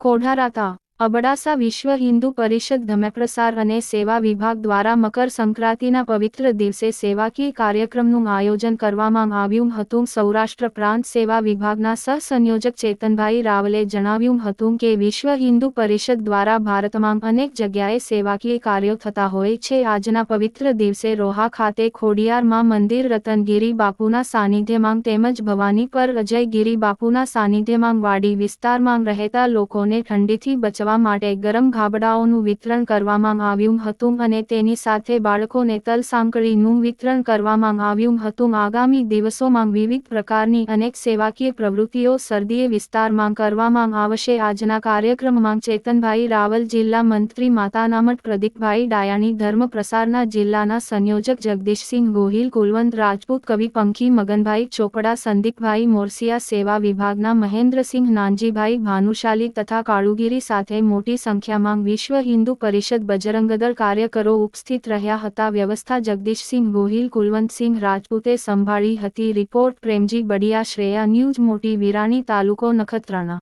కోఢారాత અબડાસા વિશ્વ હિન્દુ પરિષદ ધર્મપ્રસાર અને સેવા વિભાગ દ્વારા મકર સંક્રાંતિના પવિત્ર દિવસે સેવાકીય કાર્યક્રમનું આયોજન કરવામાં આવ્યું હતું. સૌરાષ્ટ્ર પ્રાંત સેવા વિભાગના સહસંયોજક ચેતનભાઈ રાવલે જણાવ્યું હતું કે, વિશ્વ હિન્દુ પરિષદ દ્વારા ભારતમાં અનેક જગ્યાએ સેવાકીય કાર્યો થતા હોય છે. આજના પવિત્ર દિવસે રોહા ખાતે ખોડિયારમાં મંદિર રતનગીરી બાપુના સાનિધ્યમાં તેમજ ભવાની પર અજયગીરી બાપુના સાનિધ્યમાં વાડી વિસ્તારમાં રહેતા લોકોને ઠંડીથી બચવા માટે ગરમ ગાબડાઓનું વિતરણ કરવામાં આવ્યું હતું અને તેની સાથે બાળકોને તલ સાંકળીનું વિતરણ કરવામાં આવ્યું હતું. આગામી દિવસોમાં વિવિધ પ્રકારની અનેક સેવાકીય પ્રવૃત્તિઓ સરદીય વિસ્તારમાં કરવામાં આવશે. આજના કાર્યક્રમમાં ચેતનભાઈ રાવલ જિલ્લા મંત્રી માતાનામઠ પ્રદીપભાઈ ડાયાણી, ધર્મ પ્રસારના જિલ્લાના સંયોજક જગદીશસિંહ ગોહિલ, કુલવંત રાજપૂત, કવિ પંખી મગનભાઈ ચોપડા, સંદીપભાઈ મોરસિયા સેવા વિભાગના મહેન્દ્રસિંહ નાનજીભાઈ ભાનુશાલી તથા કાળુગીરી સાથે મોટી સંખ્યામાં વિશ્વ હિન્દુ પરિષદ બજરંગદળ કાર્યકરો ઉપસ્થિત રહ્યા હતા. વ્યવસ્થા જગદીશસિંહ ગોહિલ, કુલવંતસિંહ રાજપૂતે સંભાળી હતી. રિપોર્ટ, પ્રેમજી બડિયા, શ્રેયા ન્યૂઝ, મોટી વિરાણી, તાલુકો નખત્રાણા.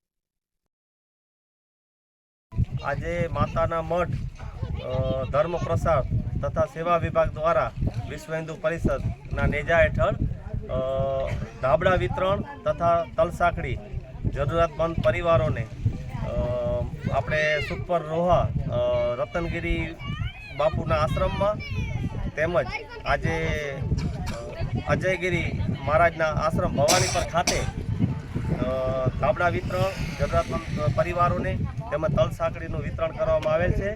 આજે માતાના મઠ ધર્મ પ્રસાર તથા સેવા વિભાગ દ્વારા વિશ્વ હિન્દુ પરિષદના નેજા હેઠળ ધાબળા વિતરણ તથા તલસાકડી જરૂરિયાતમંદ પરિવારોને આપણે સુપર રોહા રતનગીરી બાપુના આશ્રમમાં તેમજ આજે અજયગીરી મહારાજના આશ્રમ ભવાની પર ખાતે ધાબળા વિતરણ, જરૂરિયાતમંદ પરિવારોને તેમજ તલ સાંકળીનું વિતરણ કરવામાં આવેલ છે.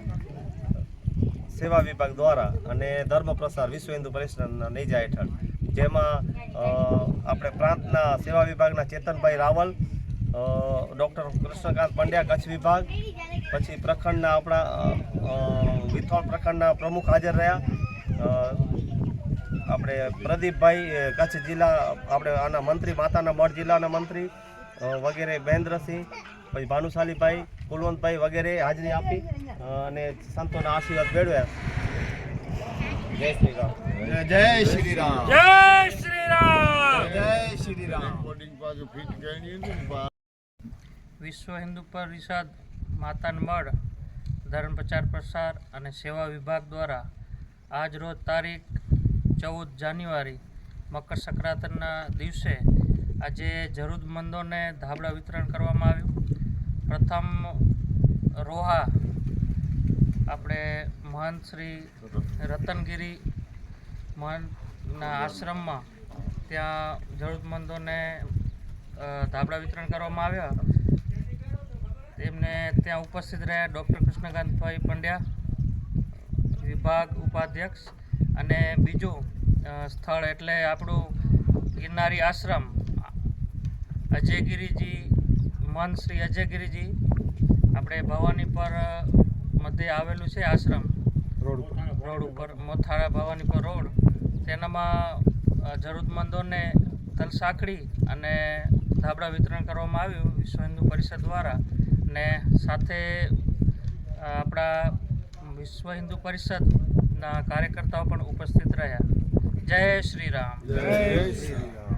સેવા વિભાગ દ્વારા અને ધર્મ પ્રસાર વિશ્વ હિન્દુ પરિષદના નેજા હેઠળ. જેમાં આપણે પ્રાંતના સેવા વિભાગના ચેતનભાઈ રાવલ ડૉક્ટર કૃષ્ણકાંત પંડ્યા કચ્છ વિભાગ. પછી પ્રખંડના આપણા વિથોળ પ્રખંડના પ્રમુખ હાજર રહ્યા. આપણે પ્રદીપભાઈ કચ્છ જિલ્લા આપણે આના મંત્રી માતાના મઢ જિલ્લાના મંત્રી વગેરે મહેન્દ્રસિંહ પછી ભાનુશાલીભાઈ કુલવંતભાઈ વગેરે હાજરી આપી અને સંતોના આશીર્વાદ મેળવ્યા. જય શ્રી રામ. જય શ્રી રામ. જય શ્રી રામ. જય શ્રી રામ. ફિટ વિશ્વ હિન્દુ પરિષદ માતાન મઢ, ધર્મ પ્રચાર પ્રસાર અને સેવા વિભાગ દ્વારા આજ રોજ તારીખ ચૌદ જાન્યુઆરી, મકર સંક્રાંતિના દિવસે આજે જરૂરતમંદોને ધાબળા વિતરણ કરવામાં આવ્યું. પ્રથમ રોહા આપણે મહંત શ્રી રતનગીરી મહંતના આશ્રમમાં ત્યાં જરૂરતમંદોને ધાબળા વિતરણ કરવામાં આવ્યા. તેમને ત્યાં ઉપસ્થિત રહ્યા ડૉક્ટર કૃષ્ણકાંતભાઈ પંડ્યા વિભાગ ઉપાધ્યક્ષ અને બીજું સ્થળ એટલે આપણું ગિરનારી આશ્રમ અજયગીરીજી મન શ્રી અજયગીરીજી આપણે ભવાની પર મધ્ય આવેલું છે આશ્રમ. રોડ ઉપર. રોડ ઉપર મોથાળા ભવાની પર રોડ. તેનામાં જરૂરતમંદોને તલ સાંકળી અને ધાબળા વિતરણ કરવામાં આવ્યું વિશ્વ હિન્દુ પરિષદ દ્વારા. ને સાથે આપણા વિશ્વ હિન્દુ પરિષદના કાર્યકર્તાઓ પણ ઉપસ્થિત રહ્યા. જય શ્રી રામ. જય શ્રી રામ.